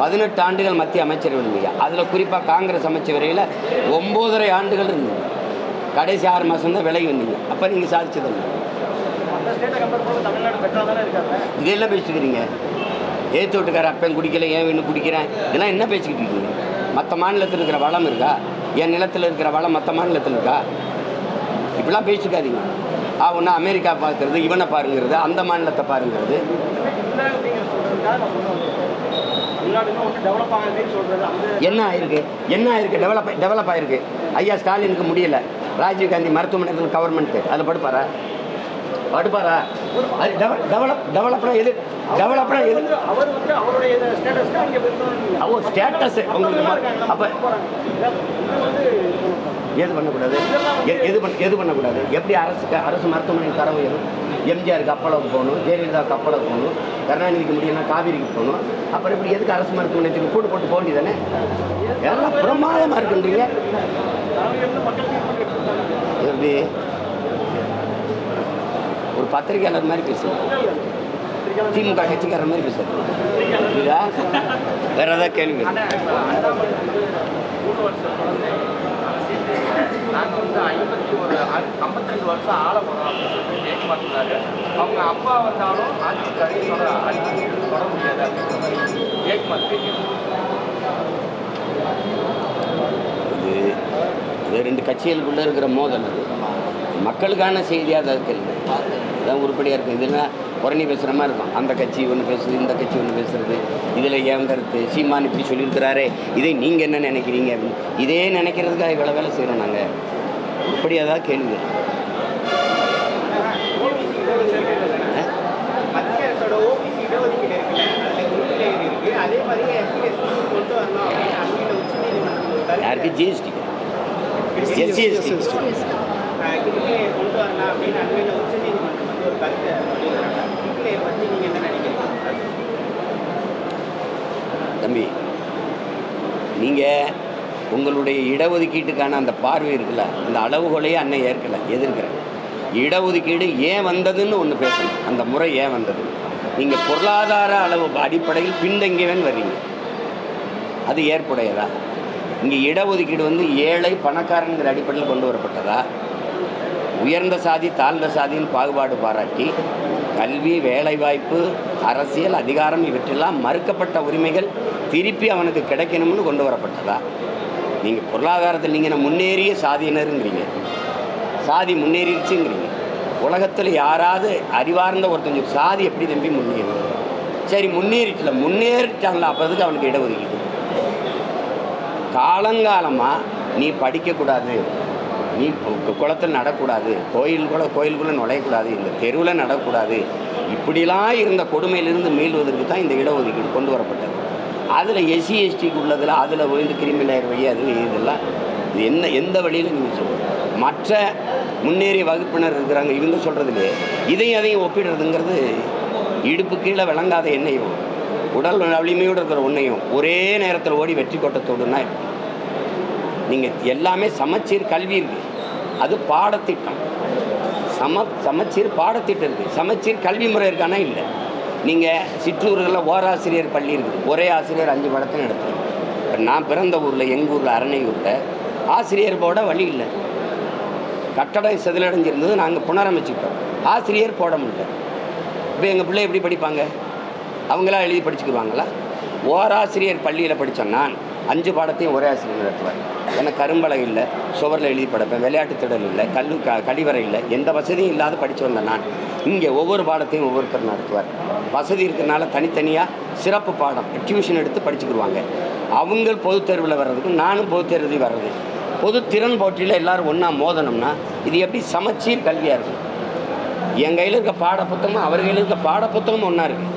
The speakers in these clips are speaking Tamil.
பதினெட்டு ஆண்டுகள் மத்திய அமைச்சரவை இருந்தீங்க அதில் குறிப்பாக காங்கிரஸ் அமைச்சரவையில் ஒம்போதரை ஆண்டுகள் இருந்தீங்க கடைசி ஆறு மாதம் தான் விலகி வந்தீங்க. அப்போ நீங்கள் சாதிச்சது என்ன? இதெல்லாம் பேசிக்கிறீங்க ஏற்று விட்டுக்கார அப்பன் குடிக்கல ஏன் இன்னும் குடிக்கிறேன்? இதெல்லாம் என்ன பேசிக்கிட்டு இருக்கீங்க? மற்ற மாநிலத்தில் இருக்கிற வளம் இருக்கா? என் நிலத்தில் இருக்கிற வளம் மற்ற மாநிலத்தில் இருக்கா? இப்படிலாம் பேசிக்காதீங்க. ஆ ஒன்று அமெரிக்கா பார்க்கறது இவனை பாருங்கிறது அந்த மாநிலத்தை பாருங்கிறது. என்ன ஆயிருக்கு? என்ன ஆயிருக்கு? டெவலப் டெவலப் ஆயிருக்கு. ஐயா ஸ்டாலினுக்கு முடியல. ராஜீவ் காந்தி மருத்துவமனை கவர்மெண்ட்டு அதில் படுப்பாரா? படுப்பாரா? அது டெவலப் டெவலப் டெவலப்னா எது? டெவலப்னா எது? அவர் வந்து அவருடைய ஸ்டேட்டஸ் உங்களுக்கு அப்போ எது பண்ணக்கூடாது? எது பண்ண எது பண்ணக்கூடாது? எப்படி அரசுக்கு அரசு மருத்துவமனை தர உயரும்? எம்ஜிஆருக்கு அப்பளவுக்கு போகணும் ஜெயலலிதாவுக்கு அப்பளவுக்கு போகணும் கருணாநிதிக்கு முடியும்னா காவிரிக்கு போகணும். அப்புறம் இப்படி எதுக்கு அரசு மருத்துவமனைக்கு கூட்டு போட்டு போக வேண்டியதானே எல்லாம் பிரமாதமாக இருக்குன்றீங்க. எப்படி? ஒரு பத்திரிகையாளர் மாதிரி பேசுவோம் திமுக கட்சிக்கார மாதிரி பேசுறது புரியுதா? வேற ஏதாவது கேள்வி நாங்கள் வந்து ஐம்பத்தி ஒரு ஐம்பத்தி ரெண்டு வருஷம் ஆள போகிறோம் அப்படின்னு சொல்லி ஜெயக்குமார் சொன்னாரு அவங்க அப்பா வந்தாலும் ஆட்சி கடையோட அடிக்கடி தொட முடியாது அப்படின்னு சொல்லி ஜெயக்குமார் இது ரெண்டு கட்சிகளுக்குள்ளே இருக்கிற மோதல் அது. மக்களுக்கான செய்தியாக தான் இருக்குது அதான் உருப்படியாக இருக்குது இதெல்லாம் புறணி பேசுகிற மாதிரி இருக்கும். அந்த கட்சி ஒன்று பேசுது இந்த கட்சி ஒன்று பேசுறது. இதில் ஏன் கருத்து? சீமான் இப்படி சொல்லியிருக்கிறாரே. இதை நீங்கள் என்ன நினைக்கிறீங்க? அப்படின்னு இதே நினைக்கிறதுக்காக இவ்வளோ வேலை செய்கிறோம் நாங்கள் உருப்படியாக தான் கேள்வி. யாருக்கு? ஜிஎஸ்டி எஸ்சி எஸ்டி ஒரு கருத்தை அப்படிங்கிறாங்க பற்றி நீங்கள் என்ன நினைக்கிறீங்க தம்பி நீங்கள் உங்களுடைய இடஒதுக்கீட்டுக்கான அந்த பார்வை இருக்குல்ல அந்த அளவுகோலையே அன்னை ஏற்கலை எதிர்க்கிறேன் இடஒதுக்கீடு ஏன் வந்ததுன்னு ஒன்று பேசணும். அந்த முறை ஏன் வந்தது? நீங்கள் பொருளாதார அளவு அடிப்படையில் பின்தங்கியவன் வர்றீங்க. அது ஏற்புடையதா? இங்கே இடஒதுக்கீடு வந்து ஏழை பணக்காரங்கிற அடிப்படையில் கொண்டு வரப்பட்டதா? உயர்ந்த சாதி தாழ்ந்த சாதியின் பாகுபாடு பாராட்டி கல்வி வேலைவாய்ப்பு அரசியல் அதிகாரம் இவற்றெல்லாம் மறுக்கப்பட்ட உரிமைகள் திருப்பி அவனுக்கு கிடைக்கணும்னு கொண்டு வரப்பட்டதா? நீங்கள் பொருளாதாரத்தில் நீங்கள் முன்னேறிய சாதியினருங்கிறீங்க. சாதி முன்னேறிடுச்சுங்கிறீங்க. உலகத்தில் யாராவது அறிவார்ந்த ஒருத்தஞ்சு சாதி எப்படி தம்பி முன்னேறும்? சரி முன்னேறிட்டல முன்னேறிட்டாங்களா? அப்போதுக்கு அவனுக்கு அவனுக்கு இடஒதுக்கீடு? காலங்காலமாக நீ படிக்கக்கூடாது. நீ குளத்தில் நடக்கூடாது. கோயில் கூட கோயிலுக்குள்ளே நுழையக்கூடாது. இந்த தெருவில் நடக்கூடாது. இப்படிலாம் இருந்த கொடுமையிலிருந்து மீள்வதற்கு தான் இந்த இடஒதுக்கீடு கொண்டு வரப்பட்டது. அதில் எஸ்சி எஸ்டிக்கு உள்ளதில் அதில் விழுந்து கிரிமினல் வழி அதில் இதெல்லாம் இது என்ன எந்த வழியில் நீங்கள் சொல்லுங்கள் மற்ற முன்னேறிய வகுப்பினர் இருக்கிறாங்க இவங்க சொல்கிறதுலே இதையும் அதையும் ஒப்பிடுறதுங்கிறது இடுப்பு கீழே விளங்காத எண்ணெயும் உடல் வலிமையோடு இருக்கிற ஒன்றையும் ஒரே நேரத்தில் ஓடி வெற்றி கோட்டத்தோடுனா நீங்கள் எல்லாமே சமச்சீர் கல்வி இருக்குது அது பாடத்திட்டம். சம சமச்சீர் பாடத்திட்டம் இருக்குது சமச்சீர் கல்வி முறை இருக்கானா இல்லை? நீங்கள் சிற்றூர்களில் ஓராசிரியர் பள்ளி இருக்குது. ஒரே ஆசிரியர் அஞ்சு படத்தை நடத்துகிறோம் இப்போ நான் பிறந்த ஊரில் எங்கள் ஊரில் அரணையூரில் ஆசிரியர் போட வழி இல்லை. கட்டடம் செதிலடைஞ்சிருந்தது நாங்கள் புனரமைச்சிட்டோம் ஆசிரியர் போட முடியல. இப்போ எங்கள் பிள்ளை எப்படி படிப்பாங்க? அவங்களா எழுதி படிச்சுக்குவாங்களா? ஓராசிரியர் பள்ளியில் படித்தோம் நான் அஞ்சு பாடத்தையும் ஒரே ஆசிரியர் நடத்துவார். எனக்கு கரும்பலை இல்லை சுவரில் எழுதி படைப்பேன் விளையாட்டு திடல் இல்லை கல்லு க கழிவறை இல்லை எந்த வசதியும் இல்லாத படித்து வந்தேன் நான். இங்கே ஒவ்வொரு பாடத்தையும் ஒவ்வொருத்தர் நடத்துவார். வசதி இருக்கிறனால தனித்தனியாக சிறப்பு பாடம் டியூஷன் எடுத்து படிச்சுக்கிடுவாங்க. அவங்க பொதுத் தேர்வில் வர்றதுக்கும் நானும் பொதுத் தேர்வில் வர்றது. பொது திறன் போட்டியில் எல்லாரும் ஒன்றா மோதனம்னா இது எப்படி சமச்சீர் கல்வியாக இருக்கும் என் கையில் இருக்க பாட புத்தகமும் அவர் கையில் இருக்க பாட புத்தகமும் ஒன்றா இருக்குது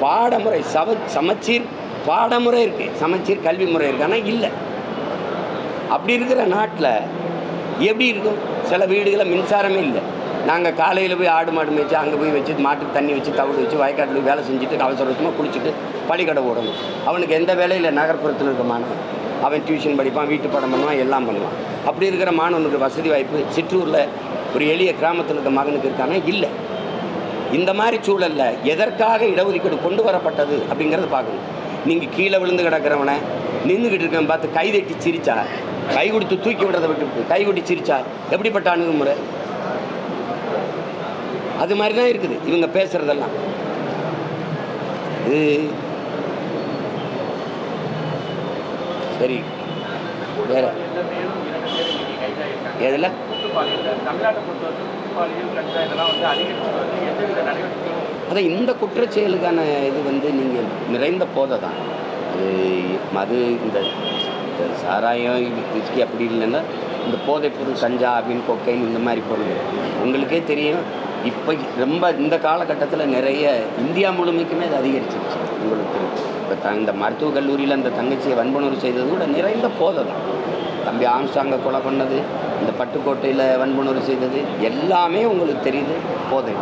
பாடமுறை சம சமச்சீர் பாடமுறை இருக்குது சமச்சீர் கல்வி முறை இருக்குது ஆனால் இல்லை. அப்படி இருக்கிற நாட்டில் எப்படி இருக்கும்? சில வீடுகளில் மின்சாரமே இல்லை. நாங்கள் காலையில் போய் ஆடு மாடு மேய்ச்சி அங்கே போய் வச்சு மாட்டுக்கு தண்ணி வச்சு தவிடு வச்சு வயக்காட்டில் போய் வேலை செஞ்சுட்டு அவசர அவசரமாக குளிச்சுட்டு பள்ளிக்கடை ஓடணும். அவனுக்கு எந்த வேலையில் நகர்ப்புறத்தில் இருக்க மாணவன். அவன் டியூஷன் படிப்பான் வீட்டு படம் பண்ணுவான் எல்லாம் பண்ணுவான். அப்படி இருக்கிற மாணவனுக்கு வசதி வாய்ப்பு சிற்றூரில் ஒரு எளிய கிராமத்தில் இருக்க மகனுக்கு இருக்கானா இல்லை. இந்த மாதிரி சூழலில் எதற்காக இடஒதுக்கீடு கொண்டு வரப்பட்டது அப்படிங்கிறத பார்க்கணும். நீங்கள் கீழே விழுந்து கிடக்கிறவனை நின்றுக்கிட்டு இருக்கவன் பார்த்து கை தட்டி சிரிச்சா? கை கொடுத்து தூக்கி விடுறதை விட்டு கை கொட்டி சிரிச்சா? எப்படிப்பட்ட அணுகுமுறை? அது மாதிரி தான் இருக்குது. இவங்க பேசுறதெல்லாம். இது சரி. வேற. எதில்? தமிழ்நாட்டை பொறுத்தவரைக்கும் குற்றப்பாளிகள் அதான் இந்த குற்றச்செயலுக்கான இது வந்து நீங்கள் நிறைந்த போதை தான் அது மது இந்த இந்த சாராயம் விஸ்கி அப்படி இல்லைன்னா இந்த போதைப்பொருள் கஞ்சா அப்படின்னு கொக்கைன் இந்த மாதிரி பொருள் உங்களுக்கே தெரியும் இப்போ ரொம்ப இந்த காலகட்டத்தில் நிறைய இந்தியா முழுமைக்குமே அது அதிகரிச்சிருச்சு. உங்களுக்கு இப்போ த இந்த மருத்துவக் கல்லூரியில் அந்த தங்கச்சியை வன்புணர்வு செய்தது கூட நிறைந்த போதை தான். தம்பி ஆம்ஸ்டாங்கை கொலை பண்ணது இந்த பட்டுக்கோட்டையில் வன்புணர்வு செய்தது எல்லாமே உங்களுக்கு தெரியுது போதை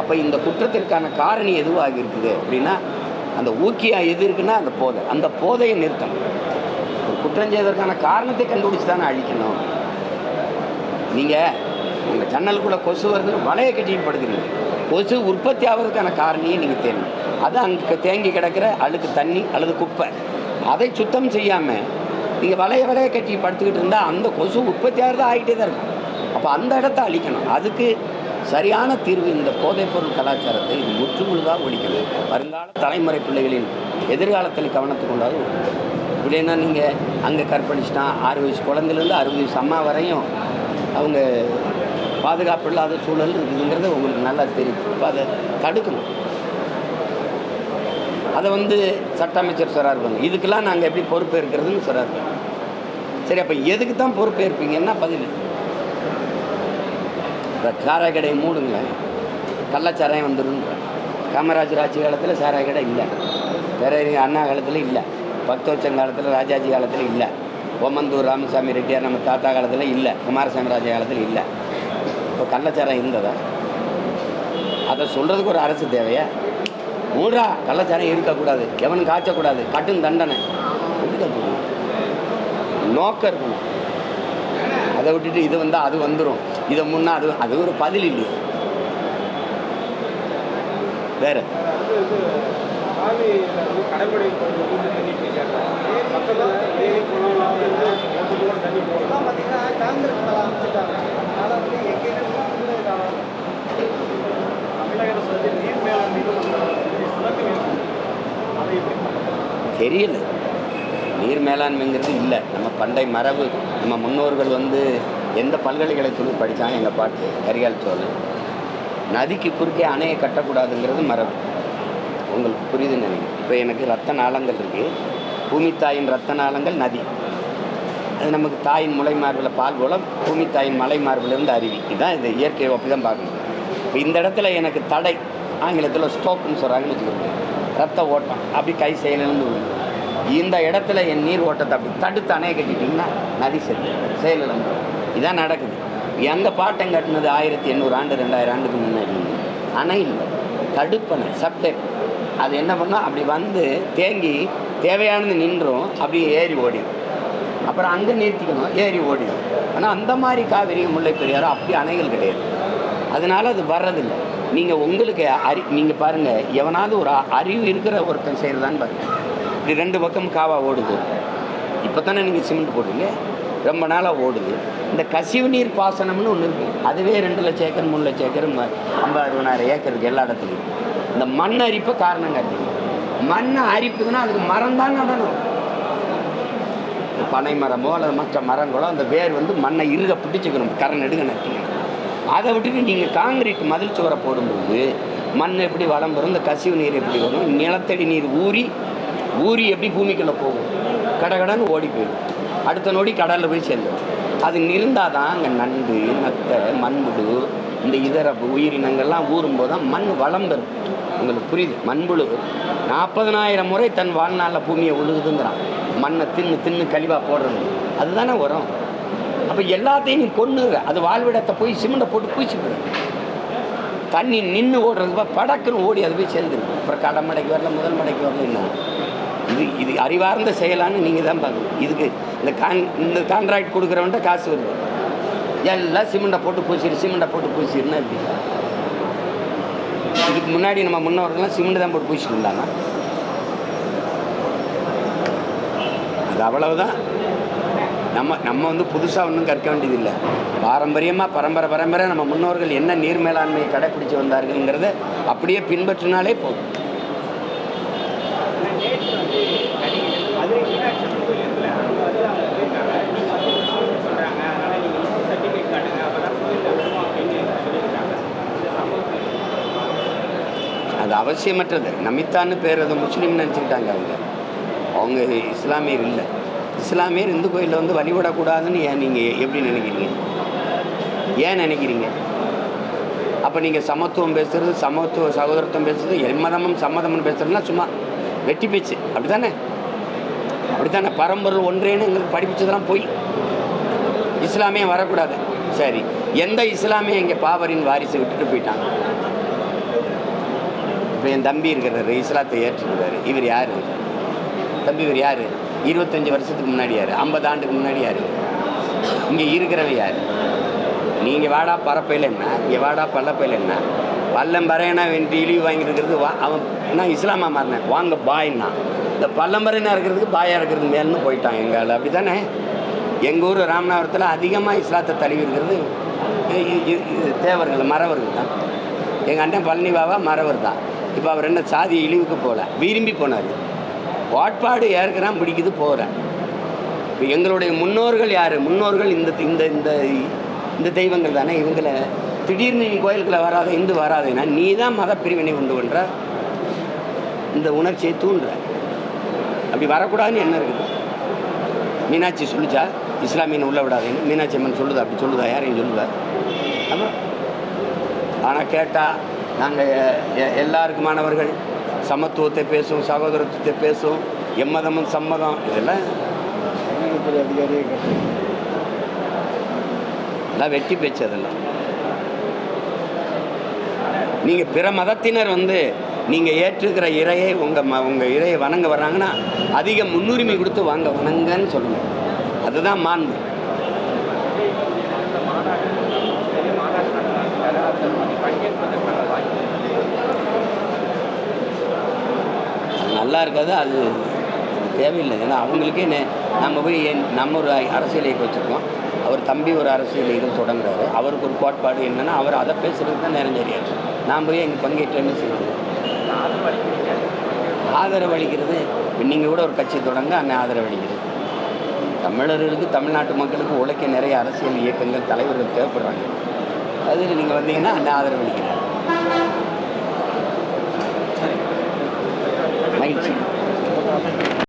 அப்போ இந்த குற்றத்திற்கான காரணி எதுவாக இருக்குது அப்படின்னா அந்த ஊக்கியாக எது இருக்குன்னா அந்த போதை. அந்த போதையை நிறுத்தணும். ஒரு குற்றம் செய்வதற்கான காரணத்தை கண்டுபிடிச்சி தானே அழிக்கணும். நீங்கள் உங்கள் ஜன்னலுக்குள்ளே கொசு வருதுன்னு வலையை கட்டிட்டு படுக்கிறீங்க. கொசு உற்பத்தி ஆகிறதுக்கான காரணியை நீங்கள் தேடணும். அது அங்கே தேங்கி கிடக்கிற அழுக்கு தண்ணி அல்லது குப்பை. அதை சுத்தம் செய்யாமல் நீங்கள் வலைய வலையை கட்டி படுத்துக்கிட்டு இருந்தால் அந்த கொசு உற்பத்தி ஆகிறது ஆகிட்டே தான் இருக்கும். அப்போ அந்த இடத்த அழிக்கணும். அதுக்கு சரியான தீர்வு இந்த போதைப்பொருள் கலாச்சாரத்தை கலாச்சாரத்தை முற்றுமுழுதாக ஒழிக்கணும். வருங்கால தலைமுறை பிள்ளைகளின் எதிர்காலத்தில் கவனத்தை கொண்டாது இப்படின்னா நீங்கள் அங்கே கற்பழிச்சிட்டா ஆறு வயசு குழந்தைலேருந்து அறுபது வயசு அம்மா வரையும் அவங்க பாதுகாப்பு இல்லாத சூழல் இருக்குதுங்கிறது உங்களுக்கு நல்லா தெரியும். இப்போ அதை தடுக்கணும். அதை வந்து சட்ட அமைச்சர் சொல்கிறார் இருப்பாங்க இதுக்கெல்லாம் நாங்கள் எப்படி பொறுப்பேற்கிறதுன்னு சொல்கிறார் சரி அப்போ எதுக்கு தான் பொறுப்பேற்பீங்கன்னா பதில். இந்த சாராய கடையை மூடுங்க. கள்ளச்சாராயம் வந்துடும். காமராஜர் ஆட்சி காலத்தில் சாராய கடை இல்லை. பேரறிஞர் அண்ணா காலத்தில் இல்லை. பத்து காலத்தில் ராஜாஜி காலத்தில் இல்லை. ஓமந்தூர் ராமசாமி ரெட்டியார் நம்ம தாத்தா காலத்தில் இல்லை. குமாரசாமி ராஜா காலத்தில் இல்லை. இப்போ கள்ளச்சாரம் இருந்ததா? அதை சொல்கிறதுக்கு ஒரு அரசு தேவையா? மூன்றா கள்ளச்சாரம் இருக்கக்கூடாது எவனும் காய்ச்சக்கூடாது கட்டும் தண்டனை. நோக்கம் இருக்கணும். அதை விட்டுட்டு இது வந்தால் அது வந்துடும் இதை முன்னா அது அது ஒரு பதில் இல்லையா. வேற. தெரியல. நீர் மேலாண்மைங்கிறது இல்லை. நம்ம பண்டை மரபு நம்ம முன்னோர்கள் வந்து எந்த பல்கலைக்கழகத்தில் படித்தாங்க எங்கள் பாட்டு கரிகால் சோழன். நதிக்கு குறுக்கே அணையை கட்டக்கூடாதுங்கிறது மரபு. உங்களுக்கு புரியுதுன்னு நினைக்கிறேன் இப்போ எனக்கு ரத்த நாளங்கள் இருக்குது பூமி தாயின் ரத்த நாளங்கள் நதி. அது நமக்கு தாயின் முளை மார்பில் பால் போல பூமி தாயின் மலை மார்பிலிருந்து அருவி. இதுதான் இந்த இயற்கை அப்படி தான் பார்க்கணும். இப்போ இந்த இடத்துல எனக்கு தடை ஆங்கிலத்தில் ஸ்டோக்குன்னு சொல்கிறாங்கன்னு வச்சுக்கோங்க. ரத்த ஓட்டம். அப்படி கை செயலிழந்து விழுந்து இந்த இடத்துல என் நீர் ஓட்டத்தை அப்படி தடுத்து அணைய கட்டிட்டிங்கன்னா நதி செல்லு செயலிழந்து இதான் நடக்குது. எங்கள் பாட்டம் கட்டினது ஆயிரத்தி எண்ணூறு ஆண்டு ரெண்டாயிரம் ஆண்டுக்கு முன்னாடி? அணை இல்லை. தடுப்பணை சப்டேப் அது என்ன பண்ணோம்? அப்படி வந்து தேங்கி தேவையானது நின்றும். அப்படியே ஏறி ஓடிடும். அப்புறம் அங்கே நிறுத்திக்கணும். ஏறி ஓடிடும். ஆனால் அந்த மாதிரி காவிரி முல்லை பெரியாரோ அப்படி அணைகள் கிடையாது. அதனால அது வர்றதில்லை. நீங்கள் உங்களுக்கு அறி நீங்கள் பாருங்கள் எவனாவது ஒரு அறிவு இருக்கிற ஒருத்தன் செய்கிறதான்னு பாருங்கள் இப்படி ரெண்டு பக்கம் காவா ஓடுது. இப்போ தானே நீங்கள் சிமெண்ட் போட்டீங்க ரொம்ப நாளாக ஓடுது. இந்த கசிவு நீர் பாசனம்னு ஒன்று இருக்குது அதுவே ரெண்டு லட்சம் ஏக்கர் மூணு லட்சம் ஏக்கர் ஐம்பது அறுபதாயிரம் ஏக்கருக்கு எல்லா இடத்துலையும். இந்த மண் அரிப்பு காரணம் காட்டுங்க மண் அரிப்புதுன்னா அதுக்கு மரம் தான் நடணும் பனை மரமோ அல்லது மற்ற மரங்களோ அந்த வேர் வந்து மண்ணை இருக பிடிச்சிக்கணும் கரண் எடுக்க நட்டுங்க அதை விட்டுட்டு நீங்கள் காங்கிரீட் மதில் சுவரை போடும்போது மண் எப்படி வளம் வரும் இந்த கசிவு நீர் எப்படி வரும் நிலத்தடி நீர் ஊறி ஊறி எப்படி பூமிக்குள்ளே போகும்? கடகடன்னு ஓடி போயிடும். அடுத்த நொடி கடலில் போய் சேர்ந்துடும் அது நிறந்தால் தான் அங்கே நண்டு நத்தை மண்புழு இந்த இதர உயிரினங்கள்லாம் ஊறும்போது தான் மண் வளம் பெறும் உங்களுக்கு புரியுது? மண்புழு நாற்பதனாயிரம் முறை தன் வாழ்நாளில் பூமியை உழுகுதுங்கிறான். மண்ணை தின்னு தின்னு கழிவாக போடுறது. அதுதானே உரம் அப்போ எல்லாத்தையும் நீ கொண்டுற அது வாழ்விடத்தை போய் சிமெண்ட்டை போட்டு பூச்சி தண்ணி நின்று ஓடுறது படக்குன்னு ஓடி அது போய் சேர்ந்துடும் அப்புறம் கடமடைக்கு வரல முதல் மடைக்கு வரல என்ன? இது இது அறிவார்ந்த செயலான்னு நீங்கள் தான் பார்க்கணும். இதுக்கு இந்த கான் இந்த கான்ட்ராக்ட் கொடுக்குறவன்ட்ட காசு வருது. எல்லாம் சிமெண்ட்டை போட்டு பூசிடு சிமெண்ட்டை போட்டு பூசிடுன்னா எப்படி? இதுக்கு முன்னாடி நம்ம முன்னோர்கள்லாம் சிமெண்ட் தான் போட்டு பூசிட்டு இருந்தாங்க அது அவ்வளவுதான். நம்ம நம்ம வந்து புதுசாக ஒன்றும் கற்க வேண்டியதில்லை. பாரம்பரியமாக பரம்பரை பரம்பரை நம்ம முன்னோர்கள் என்ன நீர் மேலாண்மையை கடைப்பிடிச்சு வந்தார்கள்ங்கிறத அப்படியே பின்பற்றினாலே போதும் நேற்று வந்து மதுரை மீனாட்சி அம்மன் கோயில் இருக்குல்ல அங்கே வந்து அவங்க போயிருக்காங்க நீங்க சொல்றாங்க அதனால நீங்க இன்கம் சர்டிஃபிகேட் காட்டுங்க அப்பதான் கோயில் வருவோம் அப்படின்னு சொல்லியிருக்காங்க இந்த சம்பவத்தை அது அவசியமற்றது. நமித்தான்னு பேர் அது முஸ்லீம்னு நினச்சிக்கிட்டாங்க அவங்க. அவங்க இஸ்லாமியர் இல்லை. இஸ்லாமியர் இந்து கோயிலில் வந்து வழிபடக்கூடாதுன்னு ஏன் நீங்கள் எப்படி நினைக்கிறீங்க? ஏன் நினைக்கிறீங்க? அப்போ நீங்கள் சமத்துவம் பேசுகிறது சமத்துவ சகோதரத்துவம் பேசுறது எம்மதமும் சம்மதமும் பேசுறதுனா சும்மா வெட்டி பேச்சு. அப்படி தானே அப்படி தானே பரம்பொருள் ஒன்றேன்னு எங்களுக்கு படிப்பிச்சதெல்லாம் போய் இஸ்லாமியம் வரக்கூடாது. சரி. எந்த இஸ்லாமியம் இங்கே பாவரின் வாரிசை விட்டுட்டு போயிட்டாங்க? இப்போ என் தம்பி இருக்கிறாரு இஸ்லாத்தை ஏற்றுக்கிறாரு இவர் யார்? தம்பி இவர் யார்? இருபத்தஞ்சி வருஷத்துக்கு முன்னாடி யார்? ஐம்பது ஆண்டுக்கு முன்னாடி யார்? இங்கே இருக்கிறவ யார்? நீங்கள் வாடா பரப்பையில் என்ன? இங்கே வாடா பல்லப்பையில் என்ன? பள்ளம் பறையனா வேண்டி இழிவு வாங்கியிருக்கிறது வா அவன் நான் இஸ்லாமா மாறினேன் வாங்க பாய்னா இந்த பல்லம்பரைனா இருக்கிறதுக்கு பாயாக இருக்கிறது மேல்னு போயிட்டான் எங்கள் அப்படி தானே எங்கள் ஊர் ராமநாதபுரத்தில் அதிகமாக இஸ்லாத்தை தழுவி இருக்கிறது தேவர்கள் மறவர்கள் தான். எங்கள் அண்ணன் பழனி பாபா மறவர் தான். இப்போ அவர் என்ன சாதி இழிவுக்கு போகல விரும்பி போனார். வாட்பாடு ஏற்கிறான் பிடிக்குது போகிறேன் இப்போ எங்களுடைய முன்னோர்கள் யார்? முன்னோர்கள் இந்த இந்த இந்த இந்த தெய்வங்கள் தானே. இவங்களை திடீர்னு நீ கோயிலுக்குள்ள வராத இந்து வராதேன்னா நீ தான் மத பிரிவினை உண்டு பண்ணுற இந்த உணர்ச்சியை தூண்டுற. அப்படி வரக்கூடாதுன்னு என்ன இருக்குது? மீனாட்சி சொல்லிச்சா? இஸ்லாமியன் உள்ள விடாதேன்னு மீனாட்சி அம்மன் சொல்லுதா? அப்படி சொல்லுதா? யாரையும் சொல்லுதா? அப்புறம் ஆனால் கேட்டால் நாங்கள் எல்லாருக்குமானவர்கள் சமத்துவத்தை பேசும் சகோதரத்துவத்தை பேசும் எம்மதமும் சம்மதம் இதெல்லாம் எல்லாம் வெட்டி பேச்சு அதெல்லாம். நீங்கள் பிற மதத்தினர் வந்து நீங்கள் ஏற்றுக்கிற இறையை உங்கள் ம உங்கள் இறையை வணங்க வர்றாங்கன்னா அதிக முன்னுரிமை கொடுத்து வாங்க வணங்கன்னு சொல்லணும் அதுதான் மாண்பு. பங்கேற்பதற்கான வாய்ப்பு அது நல்லா இருக்காது அது தேவையில்லை. ஏன்னா அவங்களுக்கே என்ன நம்ம போய் என் நம்ம ஒரு அரசியல் இயக்கம் வச்சுருக்கோம். அவர் தம்பி ஒரு அரசியல் இயக்கம் தொடங்குறாரு. அவருக்கு ஒரு கோட்பாடு என்னென்னா அவர் அதை பேசுகிறதுக்கு தான் நேரம் சரியாது நாம் போய் எங்கள் பங்கேற்று என்ன செய்யணும் ஆதரவு அளிக்கிறது நீங்கள் கூட ஒரு கட்சி தொடங்க அங்கே ஆதரவு அளிக்கிறது தமிழர்களுக்கு தமிழ்நாட்டு மக்களுக்கு உழைக்க நிறைய அரசியல் இயக்கங்கள் தலைவர்கள் தேவைப்படுறாங்க. அதில் நீங்கள் வந்தீங்கன்னா அந்த ஆதரவு அளிக்கிறாங்க